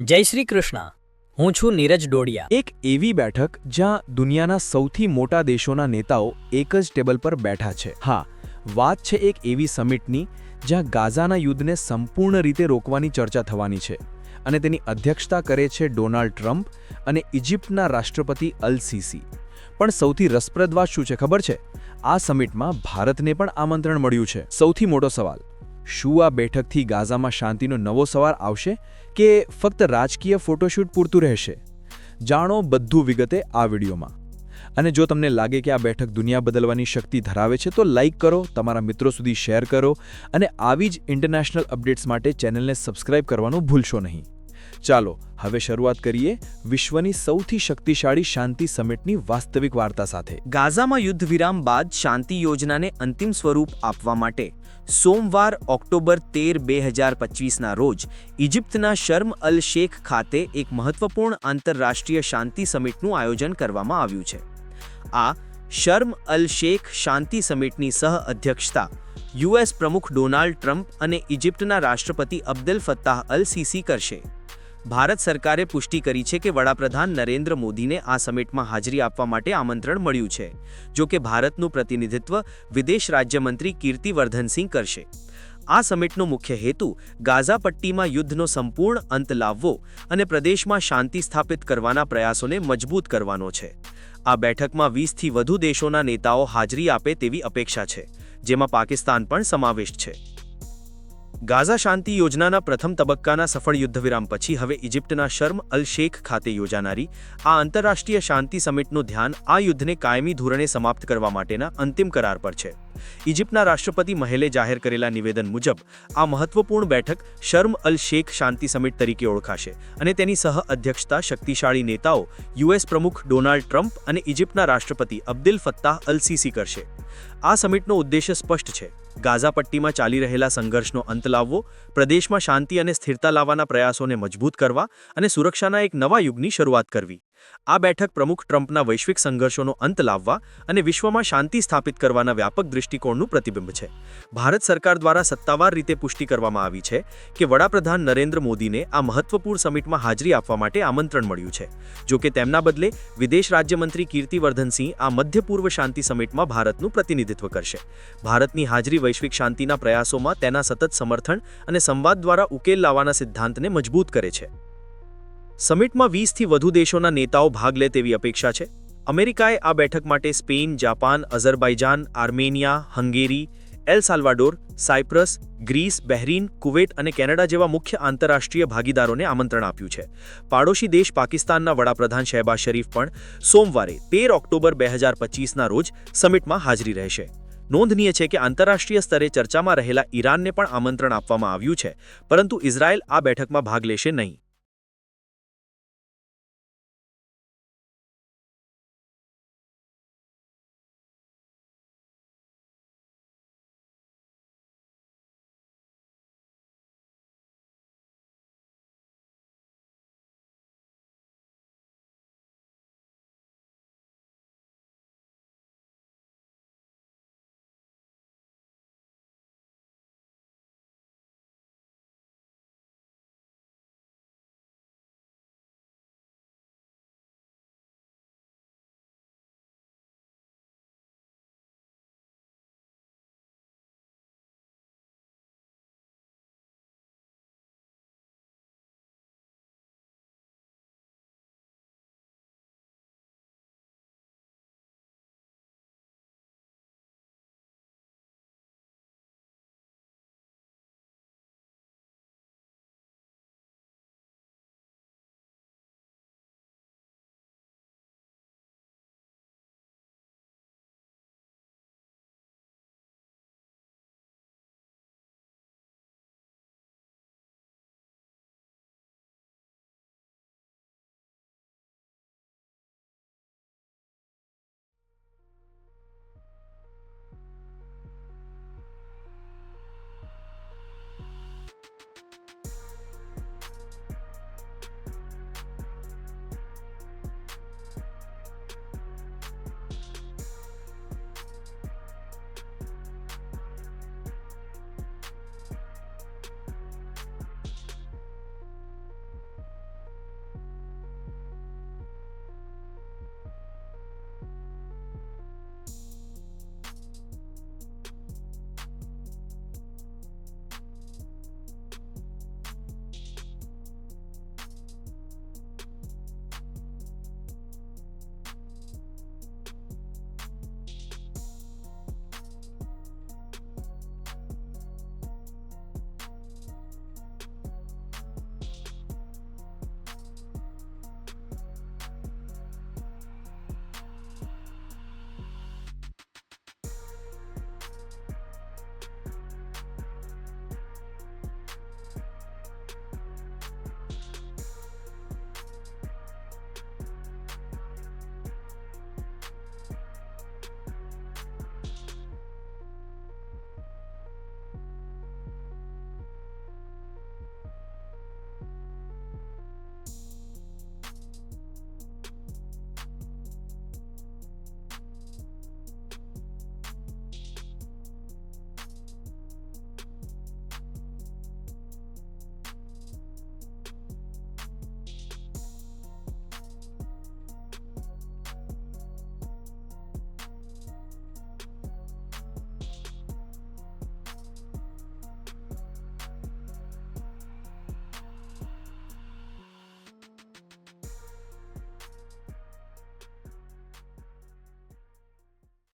જય શ્રી કૃષ્ણ. હું છું નીરજ ડોડિયા. એક એવી બેઠક જ્યાં દુનિયાના સૌથી મોટા દેશોના નેતાઓ એક જ ટેબલ પર બેઠા છે. હા, વાત છે એક એવી સમિટની જ્યાં ગાઝાના યુદ્ધને સંપૂર્ણ રીતે રોકવાની ચર્ચા થવાની છે અને તેની અધ્યક્ષતા કરે છે ડોનાલ્ડ ટ્રમ્પ અને ઇજિપ્તના રાષ્ટ્રપતિ અલ સીસી પણ સૌથી રસપ્રદ વાત શું છે ખબર છે? આ સમિટમાં ભારતને પણ આમંત્રણ મળ્યું છે. સૌથી મોટો સવાલ શું આ બેઠકથી ગાઝામાં શાંતિનો નવો સવાર આવશે કે ફક્ત રાજકીય ફોટોશૂટ પૂરતું રહેશે? જાણો બધું વિગતે આ વિડીયોમાં. અને જો તમને લાગે કે આ બેઠક દુનિયા બદલવાની શક્તિ ધરાવે છે, તો લાઇક કરો, તમારા મિત્રો સુધી શેર કરો અને આવી જ ઇન્ટરનેશનલ અપડેટ્સ માટે ચેનલને સબસ્ક્રાઇબ કરવાનું ભૂલશો નહીં. ચાલો, હવે શરૂઆત કરીએ વિશ્વની સૌથી શક્તિશાળી શાંતિ સમિટની વાસ્તવિક વાર્તા સાથે. ગાઝામાં યુદ્ધ વિરામ બાદ શાંતિ યોજનાને અંતિમ સ્વરૂપ આપવા માટે સોમવાર ઓક્ટોબર તેર, બે હજાર પચીસના રોજ ઇજિપ્તના શર્મ અલ શેખ ખાતે એક મહત્વપૂર્ણ આંતરરાષ્ટ્રીય શાંતિ સમિટનું આયોજન કરવામાં આવ્યું છે. આ શર્મ અલ શેખ શાંતિ સમિટની સહ અધ્યક્ષતા યુએસ પ્રમુખ ડોનાલ્ડ ટ્રમ્પ અને ઇજિપ્તના રાષ્ટ્રપતિ અબ્દેલ ફત્તાહ અલ સીસી કરશે. ભારત સરકારે પુષ્ટિ કરી છે કે વડાપ્રધાન નરેન્દ્ર મોદીને આ સમિટમાં હાજરી આપવા માટે આમંત્રણ મળ્યું છે, જો કે ભારતનું પ્રતિનિધિત્વ વિદેશ રાજ્યમંત્રી કીર્તિવર્ધનસિંહ કરશે. આ સમિટનો મુખ્ય હેતુ ગાઝા પટ્ટીમાં યુદ્ધનો સંપૂર્ણ અંત લાવવો અને પ્રદેશમાં શાંતિ સ્થાપિત કરવાના પ્રયાસોને મજબૂત કરવાનો છે. આ બેઠકમાં વીસથી વધુ દેશોના નેતાઓ હાજરી આપે તેવી અપેક્ષા છે, જેમાં પાકિસ્તાન પણ સમાવિષ્ટ છે. ગાઝા શાંતિ યોજનાના પ્રથમ તબક્કાના સફળ યુદ્ધવિરામ પછી હવે ઇજિપ્તના શર્મ અલ શેખ ખાતે યોજાનારી આ આંતરરાષ્ટ્રીય શાંતિ સમિટનું ધ્યાન આ યુદ્ધને કાયમી ધોરણે સમાપ્ત કરવા માટેના અંતિમ કરાર પર છે. ઇજિપ્તના રાષ્ટ્રપતિ મહેલે જાહેર કરેલા નિવેદન મુજબ, આ મહત્વપૂર્ણ બેઠક શર્મ અલ શેખ શાંતિ સમિટ તરીકે ઓળખાશે અને તેની સહ અધ્યક્ષતા શક્તિશાળી નેતાઓ યુએસ પ્રમુખ ડોનાલ્ડ ટ્રમ્પ અને ઇજિપ્તના રાષ્ટ્રપતિ અબ્દુલ ફત્તાહ અલ સીસી કરશે. આ સમિટનો ઉદ્દેશ્ય સ્પષ્ટ છે. ગાઝા પટ્ટીમાં ચાલી રહેલા સંઘર્ષનો અંત લાવવો, પ્રદેશમાં શાંતિ અને સ્થિરતા લાવવાના પ્રયાસોને મજબૂત કરવા અને સુરક્ષાના એક નવા યુગની શરૂઆત કરવી. આ બેઠક પ્રમુખ ટ્રમ્પના વૈશ્વિક સંઘર્ષોનો અંત લાવવા અને વિશ્વમાં શાંતિ સ્થાપિત કરવાના વ્યાપક દૃષ્ટિકોણનું પ્રતિબિંબ છે. ભારત સરકાર દ્વારા સત્તાવાર રીતે પુષ્ટિ કરવામાં આવી છે કે વડાપ્રધાન નરેન્દ્ર મોદીને આ મહત્વપૂર્ણ સમિટમાં હાજરી આપવા માટે આમંત્રણ મળ્યું છે. જો કે તેમના બદલે, વિદેશ રાજ્યમંત્રી કીર્તિવર્ધનસિંહ આ મધ્ય પૂર્વ શાંતિ સમિટમાં ભારતનું પ્રતિનિધિત્વ કરશે. ભારતની હાજરી વૈશ્વિક શાંતિના પ્રયાસોમાં તેના સતત સમર્થન અને સંવાદ દ્વારા ઉકેલ લાવવાના સિદ્ધાંતને મજબૂત કરે છે. સમિટમાં વીસથી વધુ દેશોના નેતાઓ ભાગ લે તેવી અપેક્ષા છે. અમેરિકાએ આ બેઠક માટે Spain, Japan Azerbaijan Armenia, Hungary, El Salvador, Cyprus, Greece, Bahrain Kuwait અને કેનેડા જેવા મુખ્ય આંતરરાષ્ટ્રીય ભાગીદારોને આમંત્રણ આપ્યું છે. પાડોશી દેશ પાકિસ્તાનના વડાપ્રધાન શહેબાઝ શરીફ પણ સોમવારે તેર ઓક્ટોબર બે હજાર પચીસના રોજ સમિટમાં હાજરી રહેશે. નોંધનીય છે કે આંતરરાષ્ટ્રીય સ્તરે ચર્ચામાં રહેલા ઈરાનને પણ આમંત્રણ આપવામાં આવ્યું છે, પરંતુ ઇઝરાયલ આ બેઠકમાં ભાગ લેશે નહીં.